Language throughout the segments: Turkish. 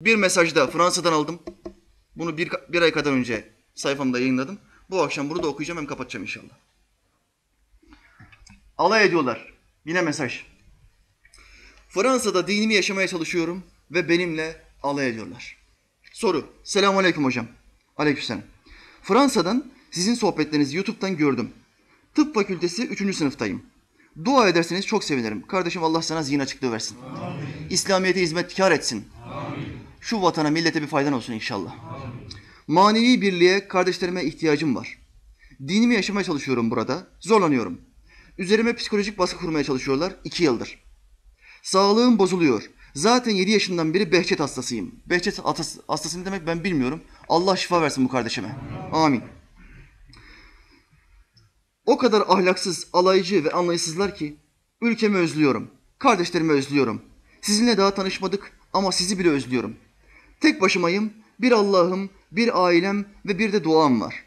Bir mesajda Fransa'dan aldım. Bunu bir, bir ay kadar önce sayfamda yayınladım. Bu akşam bunu da okuyacağım hem kapatacağım inşallah. Alay ediyorlar. Yine mesaj. Fransa'da dinimi yaşamaya çalışıyorum ve benimle alay ediyorlar. Soru. Selamun aleyküm hocam. Aleykümselam. Fransa'dan sizin sohbetlerinizi YouTube'dan gördüm. Tıp fakültesi 3. sınıftayım. Dua ederseniz çok sevinirim. Kardeşim Allah sana zihin açıklığı versin. İslamiyet'e hizmetkar etsin. Şu vatana, millete bir faydan olsun inşallah. Manevi birliğe, kardeşlerime ihtiyacım var. Dinimi yaşamaya çalışıyorum burada. Zorlanıyorum. Üzerime psikolojik baskı kurmaya çalışıyorlar iki yıldır. Sağlığım bozuluyor. Zaten 7 yaşından beri Behçet hastasıyım. Behçet hastas- hastası ne demek ben bilmiyorum. Allah şifa versin bu kardeşime. Amin. O kadar ahlaksız, alaycı ve anlayışsızlar ki ülkemi özlüyorum. Kardeşlerimi özlüyorum. Sizinle daha tanışmadık ama sizi bile özlüyorum. Tek başımayım. Bir Allah'ım, bir ailem ve bir de duam var.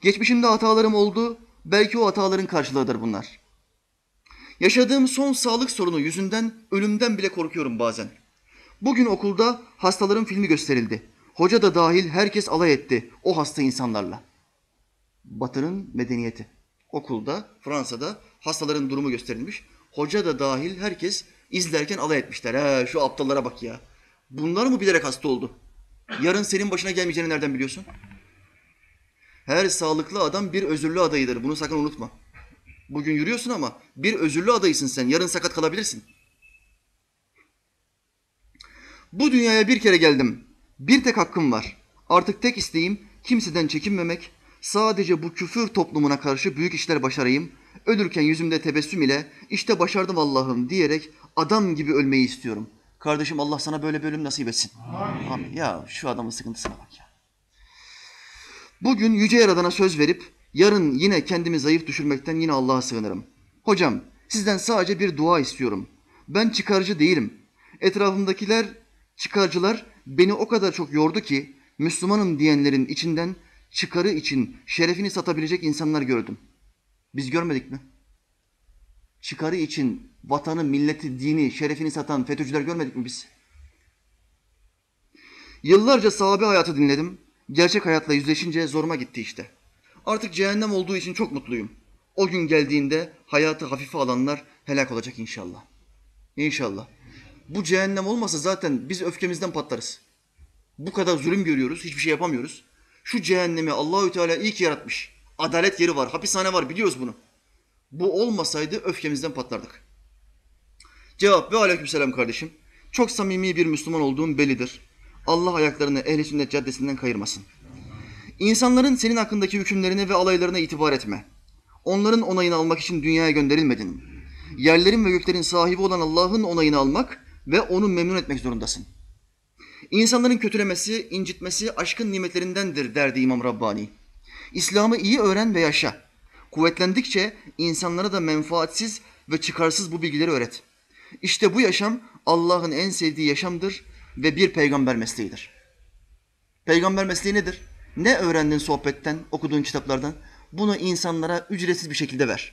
Geçmişimde hatalarım oldu. Belki o hataların karşılığıdır bunlar. Yaşadığım son sağlık sorunu yüzünden ölümden bile korkuyorum bazen. Bugün okulda hastaların filmi gösterildi. Hoca da dahil herkes alay etti o hasta insanlarla. Batı'nın medeniyeti. Okulda, Fransa'da hastaların durumu gösterilmiş. Hoca da dahil herkes izlerken alay etmişler. He, şu aptallara bak ya. Bunlar mı bilerek hasta oldu? Yarın senin başına gelmeyeceğini nereden biliyorsun? Her sağlıklı adam bir özürlü adayıdır. Bunu sakın unutma. Bugün yürüyorsun ama bir özürlü adaysın sen. Yarın sakat kalabilirsin. Bu dünyaya bir kere geldim. Bir tek hakkım var. Artık tek isteğim kimseden çekinmemek, sadece bu küfür toplumuna karşı büyük işler başarayım, ölürken yüzümde tebessüm ile işte başardım Allah'ım diyerek adam gibi ölmeyi istiyorum. Kardeşim Allah sana böyle bir ölüm nasip etsin. Amin. Ya şu adamın sıkıntısına bak ya. Bugün Yüce Yaradan'a söz verip yarın yine kendimi zayıf düşürmekten yine Allah'a sığınırım. Hocam sizden sadece bir dua istiyorum. Ben çıkarcı değilim. Etrafımdakiler çıkarcılar beni o kadar çok yordu ki Müslümanım diyenlerin içinden çıkarı için şerefini satabilecek insanlar gördüm. Biz görmedik mi? Çıkarı için vatanı, milleti, dini, şerefini satan FETÖ'cüler görmedik mi biz? Yıllarca sahabe hayatı dinledim. Gerçek hayatla yüzleşince zoruma gitti işte. Artık cehennem olduğu için çok mutluyum. O gün geldiğinde hayatı hafife alanlar helak olacak inşallah. İnşallah. Bu cehennem olmasa zaten biz öfkemizden patlarız. Bu kadar zulüm görüyoruz, hiçbir şey yapamıyoruz. Şu cehennemi Allahü Teala iyi ki yaratmış. Adalet yeri var, hapishane var biliyoruz bunu. Bu olmasaydı öfkemizden patlardık. Cevap ve aleykümselam kardeşim. Çok samimi bir Müslüman olduğum bellidir. Allah ayaklarını ehli sünnet caddesinden kayırmasın. İnsanların senin hakkındaki hükümlerine ve alaylarına itibar etme. Onların onayını almak için dünyaya gönderilmedin. Yerlerin ve göklerin sahibi olan Allah'ın onayını almak ve onu memnun etmek zorundasın. İnsanların kötülemesi, incitmesi aşkın nimetlerindendir derdi İmam Rabbani. İslam'ı iyi öğren ve yaşa. Kuvvetlendikçe insanlara da menfaatsiz ve çıkarsız bu bilgileri öğret. İşte bu yaşam Allah'ın en sevdiği yaşamdır ve bir peygamber mesleğidir. Peygamber mesleği nedir? Ne öğrendin sohbetten, okuduğun kitaplardan? Bunu insanlara ücretsiz bir şekilde ver.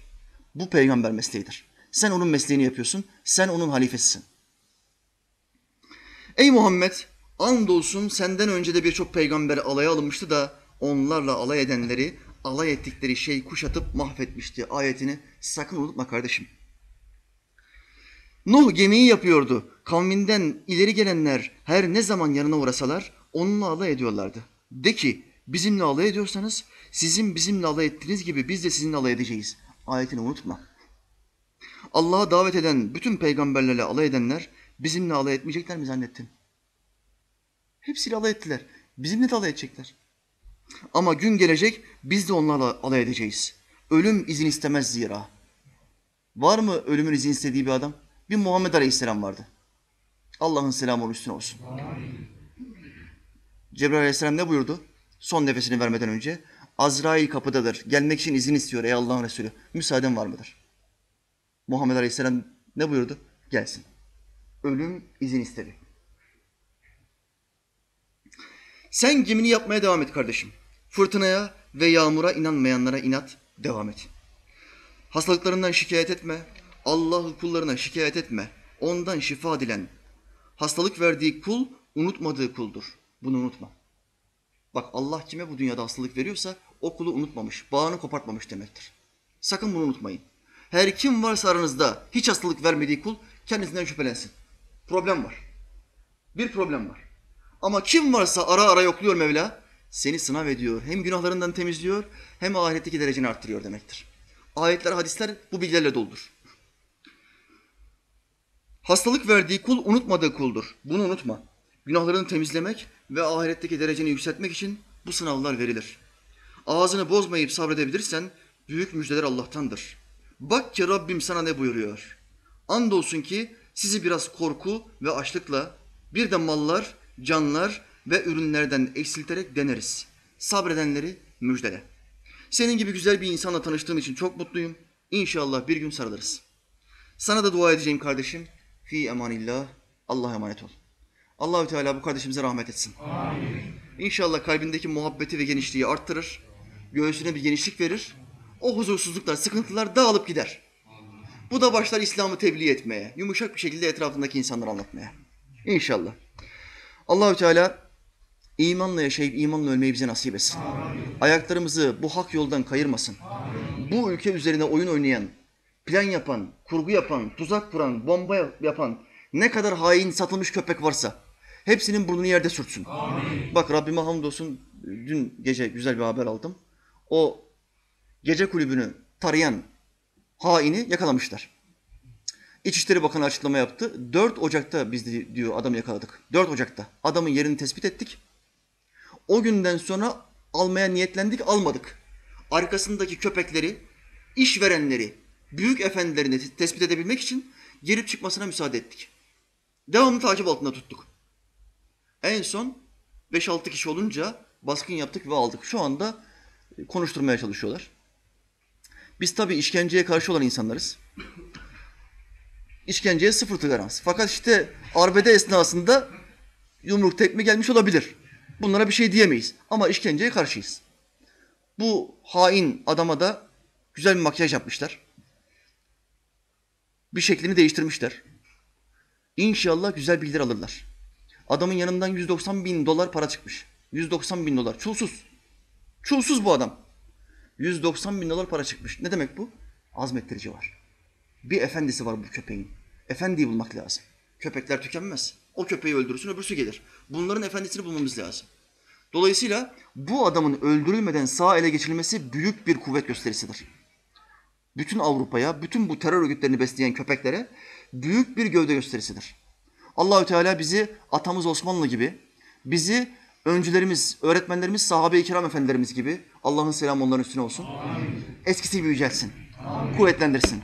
Bu peygamber mesleğidir. Sen onun mesleğini yapıyorsun, sen onun halifesisin. Ey Muhammed, andolsun senden önce de birçok peygamber alaya alınmıştı da onlarla alay edenleri alay ettikleri şey kuşatıp mahvetmişti ayetini sakın unutma kardeşim. Nuh gemiyi yapıyordu. Kavminden ileri gelenler her ne zaman yanına uğrasalar onunla alay ediyorlardı. De ki bizimle alay ediyorsanız sizin bizimle alay ettiğiniz gibi biz de sizinle alay edeceğiz. Ayetini unutma. Allah'a davet eden bütün peygamberlerle alay edenler bizimle alay etmeyecekler mi zannettin? Hepsiyle alay ettiler. Bizimle de alay edecekler. Ama gün gelecek biz de onlarla alay edeceğiz. Ölüm izin istemez zira. Var mı ölümün izin istediği bir adam? Bir Muhammed Aleyhisselam vardı. Allah'ın selamı onun üstüne olsun. Cebrail Aleyhisselam ne buyurdu? Son nefesini vermeden önce. Azrail kapıdadır. Gelmek için izin istiyor ey Allah'ın Resulü. Müsaaden var mıdır? Muhammed Aleyhisselam ne buyurdu? Gelsin. Ölüm izin istedi. Sen gemini yapmaya devam et kardeşim. Fırtınaya ve yağmura inanmayanlara inat, devam et. Hastalıklarından şikayet etme. Allah'ı kullarına şikayet etme. Ondan şifa dilen. Hastalık verdiği kul unutmadığı kuldur. Bunu unutma. Bak Allah kime bu dünyada hastalık veriyorsa o kulu unutmamış, bağını kopartmamış demektir. Sakın bunu unutmayın. Her kim varsa aranızda hiç hastalık vermediği kul kendisinden şüphelensin. Problem var. Bir problem var. Ama kim varsa ara ara yokluyor Mevla, seni sınav ediyor. Hem günahlarından temizliyor hem ahiretteki dereceni arttırıyor demektir. Ayetler, hadisler bu bilgilerle doludur. Hastalık verdiği kul unutmadığı kuldur. Bunu unutma. Günahlarını temizlemek ve ahiretteki dereceni yükseltmek için bu sınavlar verilir. Ağzını bozmayıp sabredebilirsen büyük müjdeler Allah'tandır. Bak ki Rabbim sana ne buyuruyor. Andolsun ki sizi biraz korku ve açlıkla bir de mallar, canlar ve ürünlerden eksilterek deneriz. Sabredenleri müjdele. Senin gibi güzel bir insanla tanıştığım için çok mutluyum. İnşallah bir gün sarılırız. Sana da dua edeceğim kardeşim. Fi emanillah. Allah'a emanet ol. Allahü Teala bu kardeşimize rahmet etsin. Amin. İnşallah kalbindeki muhabbeti ve genişliği arttırır. Göğsüne bir genişlik verir. O huzursuzluklar, sıkıntılar dağılıp gider. Bu da başlar İslam'ı tebliğ etmeye, yumuşak bir şekilde etrafındaki insanlara anlatmaya. İnşallah. Allahü Teala imanla yaşayıp imanla ölmeyi bize nasip etsin. Ayaklarımızı bu hak yoldan kayırmasın. Bu ülke üzerine oyun oynayan, plan yapan, kurgu yapan, tuzak kuran, bomba yapan ne kadar hain satılmış köpek varsa hepsinin burnunu yerde sürtsün. Bak Rabbime hamdolsun dün gece güzel bir haber aldım. O gece kulübünü tarayan haini yakalamışlar. İçişleri Bakanı açıklama yaptı. 4 Ocak'ta biz diyor adamı yakaladık. 4 Ocak'ta. Adamın yerini tespit ettik. O günden sonra almaya niyetlendik, almadık. Arkasındaki köpekleri, işverenleri, büyük efendilerini te- tespit edebilmek için girip çıkmasına müsaade ettik. Devamlı takip altında tuttuk. En son 5-6 kişi olunca baskın yaptık ve aldık. Şu anda e, konuşturmaya çalışıyorlar. Biz tabii işkenceye karşı olan insanlarız. İşkenceye sıfır tolerans. Fakat işte arbede esnasında yumruk tekme gelmiş olabilir. Bunlara bir şey diyemeyiz. Ama işkenceye karşıyız. Bu hain adama da güzel bir makyaj yapmışlar. Bir şeklini değiştirmişler. İnşallah güzel bilgiler alırlar. Adamın yanından 190 bin dolar para çıkmış. 190 bin dolar. Çulsuz. Çulsuz bu adam. 190 bin dolar para çıkmış. Ne demek bu? Azmettirici var. Bir efendisi var bu köpeğin. Efendiyi bulmak lazım. Köpekler tükenmez. O köpeği öldürürsün öbürsü gelir. Bunların efendisini bulmamız lazım. Dolayısıyla bu adamın öldürülmeden sağ ele geçirilmesi büyük bir kuvvet gösterisidir. Bütün Avrupa'ya, bütün bu terör örgütlerini besleyen köpeklere büyük bir gövde gösterisidir. Allahü Teala bizi atamız Osmanlı gibi, bizi öncülerimiz, öğretmenlerimiz, sahabe-i kiram efendilerimiz gibi Allah'ın selamı onların üstüne olsun. Eskisi gibi yücelsin. Kuvvetlendirsin.